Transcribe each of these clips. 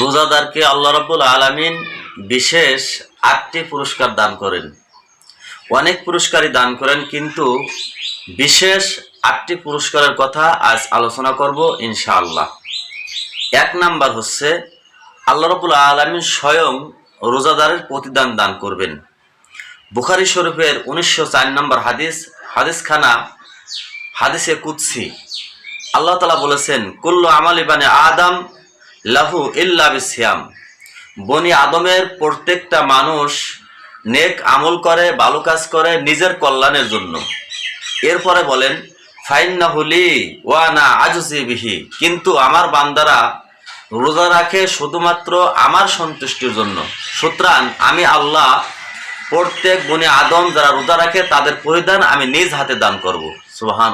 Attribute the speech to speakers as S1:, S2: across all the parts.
S1: রোজাদারকে আল্লাহ রাব্বুল আলামিন বিশেষ আটটি পুরস্কার দান করেন। অনেক পুরস্কারই দান করেন, কিন্তু বিশেষ আটটি পুরস্কারের কথা আজ আলোচনা করব ইনশাআল্লাহ। এক নাম্বার হচ্ছে, আল্লাহ রাব্বুল আলামিন স্বয়ং রোজাদারের প্রতিদান দান করবেন। বুখারি শরীফের উনিশশো চার নম্বর হাদিস হাদিস খানা হাদিসে কুৎসি আল্লাহ তালা বলেছেন, কুল্লু আমাল ইবানে আদম লাহু ইল্লা বনি আদমের প্রত্যেকটা মানুষ নেক আমল করে, ভালো কাজ করে নিজের কল্যাণের জন্য। এরপরে বলেন ফাইন্না হুলি ওয়ানা আজসি বিহি। কিন্তু আমার বান্দারা রোজা রাখে শুধুমাত্র আমার সন্তুষ্টির জন্য। সুতরাং আমি আল্লাহ প্রত্যেক বনে আদম যারা রোজা রাখে তাদের পরিধান আমি নিজ হাতে দান করব। সুবাহান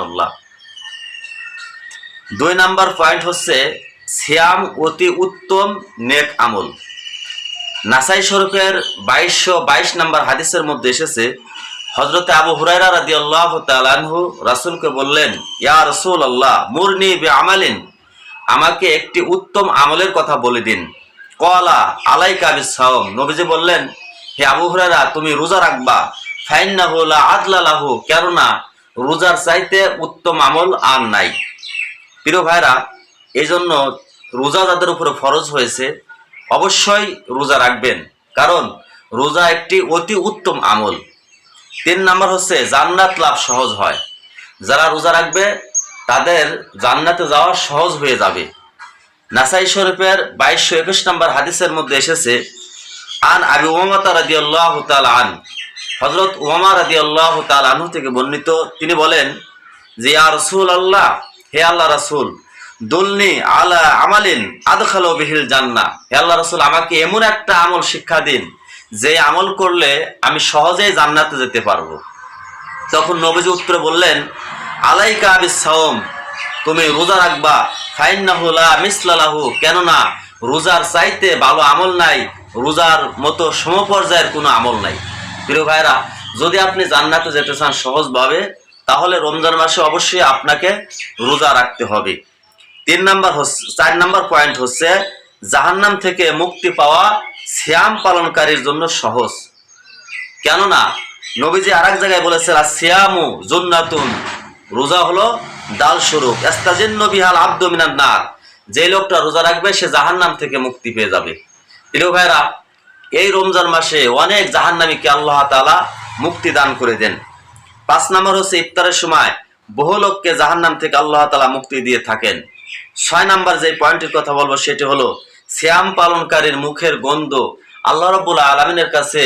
S1: দুই নাম্বার পয়েন্ট হচ্ছে সিয়াম অতি উত্তম নেক আমল। নাসাই শরীফের বাইশশো বাইশ নম্বর হাদিসের মধ্যে এসেছে হজরতে আবু হুরাইরা রাদি আল্লাহ তালানহু রাসুলকে বললেন, ইয়া রসুল আল্লাহ মুরনি বে আমালিন আমাকে একটি উত্তম আমলের কথা বলে দিন। কলা আলাইকা বিসাওম নবীজি বললেন, হে আবু হুরাইরা তুমি রোজা রাখবা। ফাইন্না হুলা আদলা লাহু, কেননা রোজার চাইতে উত্তম আমল আর নাই। প্রিয় ভাইরা এই জন্য রোজা যাদের উপরে ফরজ হয়েছে, অবশ্যই রোজা রাখবেন। কারণ রোজা একটি অতি উত্তম আমল। তিন নাম্বার হচ্ছে, জান্নাত লাভ সহজ হয়। যারা রোজা রাখবে, তাদের জান্নাতে যাওয়া সহজ হয়ে যাবে। নাসাই শরীফের বাইশশো একুশ নম্বর হাদিসের মধ্যে এসেছে, আন আবি ওমাতা রাদি আল্লাহ আন হজরত ওমা রাদি আল্লাহ আনহু থেকে বর্ণিত, তিনি বলেন, যে ইয়া রসুল আল্লাহ হে আল্লাহ রাসুল দুলনি আলা আমালিন আদখালো বিহিল জান্না হে আল্লাহ রসুল, আমাকে এমন একটা আমল শিক্ষা দিন, যে আমল করলে আমি সহজেই জান্নাতে যেতে পারব। তখন নবীজি উত্তরে বললেন, আলাইকা আবি সাওম তুমি রোজা রাখবা ফাইন্নাহুলা মিসলালাহু কেননা রোজার চাইতে ভালো আমল নাই, রোজার মতো সমপর্যায়ের কোনো আমল নাই। প্রিয় ভাইরা যদি আপনি জান্নাতে যেতে চান সহজভাবে, তাহলে রমজান মাসে অবশ্যই আপনাকে রোজা রাখতে হবে। তিন নাম্বার হচ্ছে চার নাম্বার পয়েন্ট হচ্ছে জাহান্নাম থেকে মুক্তি পাওয়া শ্যাম পালনকারীর জন্য সহজ। কেননা, নবীজি আর এক জায়গায় বলেছে সিয়ামু জুন্নাতুন। রোজা হলো দাল স্বরূপ। এস্তাজিন নবিহাল আব্দ মিনার নার। যে লোকটা রোজা রাখবে, সে জাহান্নাম থেকে মুক্তি পেয়ে যাবে। প্রিয় ভাইরা এই রমজান মাসে অনেক জাহান্নামীকে আল্লাহ তাআলা মুক্তি দান করে দেন। পাঁচ নাম্বার হচ্ছে ইফতারের সময় বহু লোককে জাহান্নাম থেকে আল্লাহ তাআলা মুক্তি দিয়ে থাকেন। ছয় নাম্বার যে পয়েন্টের কথা বলব সেটি হলো শ্যাম পালনকারীর মুখের গন্ধ আল্লাহ রব্বুল আলমিনের কাছে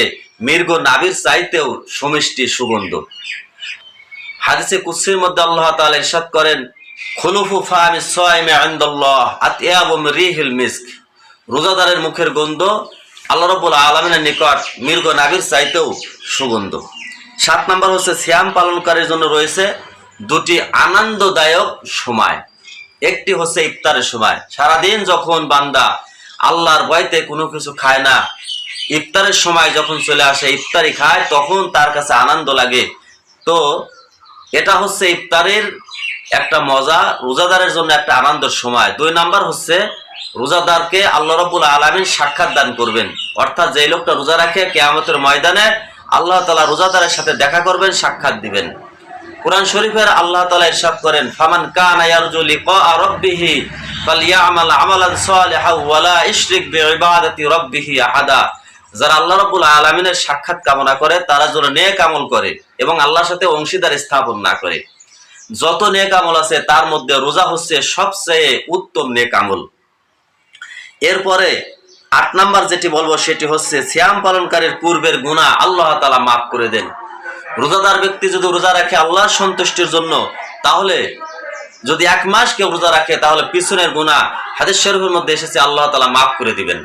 S1: মৃগ নাবির চাইতেও সমিষ্টি সুগন্ধ। হাদিসে কুসির মধ্যে আল্লাহ তাআলা ইরশাদ করেন, খুলুফু ফামি সাইমে ইনদাল্লাহ আতিয়াবুম রিহিল মিস্ক। রোজাদারের মুখের গন্ধ আল্লাহ রব্বুল আলমিনের নিকট মৃগ নাবির চাইতেও সুগন্ধ। সাত নাম্বার হচ্ছে শ্যাম পালনকারীর জন্য রয়েছে দুটি আনন্দদায়ক সময়। একটি হচ্ছে ইফতারের সময়। সারাদিন যখন বান্দা আল্লাহর ভয়তে কোনো কিছু খায় না, ইফতারের সময় যখন চলে আসে, ইফতারি খায়, তখন তার কাছে আনন্দ লাগে। তো এটা হচ্ছে ইফতারের একটা মজা, রোজাদারের জন্য একটা আনন্দের সময়। দুই নাম্বার হচ্ছে রোজাদারকে আল্লাহ রবুল আলমিন সাক্ষাৎ দান করবেন। অর্থাৎ যে লোকটা রোজা রাখে, কেয়ামতের ময়দানে আল্লাহ তালা রোজাদারের সাথে দেখা করবেন, সাক্ষাৎ দিবেন। কোরআন শরীফের আল্লাহ তালা ইরশাদ করেন, ফামান কানা আমালান ওয়ালা ইশরিক আহাদা। যারা আল্লাহ সাক্ষাৎ কামনা করে, তারা যেন নেক আমল করে এবং আল্লাহর সাথে অংশীদার স্থাপন না করে। যত নেক আমল আছে, তার মধ্যে রোজা হচ্ছে সবচেয়ে উত্তম নেক আমল। এরপরে আট নাম্বার যেটি বলব, সেটি হচ্ছে, শ্যাম পালনকারীর পূর্বের গুণা আল্লাহ তালা মাফ করে দেন। রোজাদার ব্যক্তি যদি রোজা রাখে আল্লাহর সন্তুষ্টির জন্য, তাহলে যদি এক মাস কেউ রোজা রাখে, তাহলে পিছনের গুণা হাদিস শরীফের মধ্যে এসেছে, আল্লাহ তালা মাফ করে দিবেন।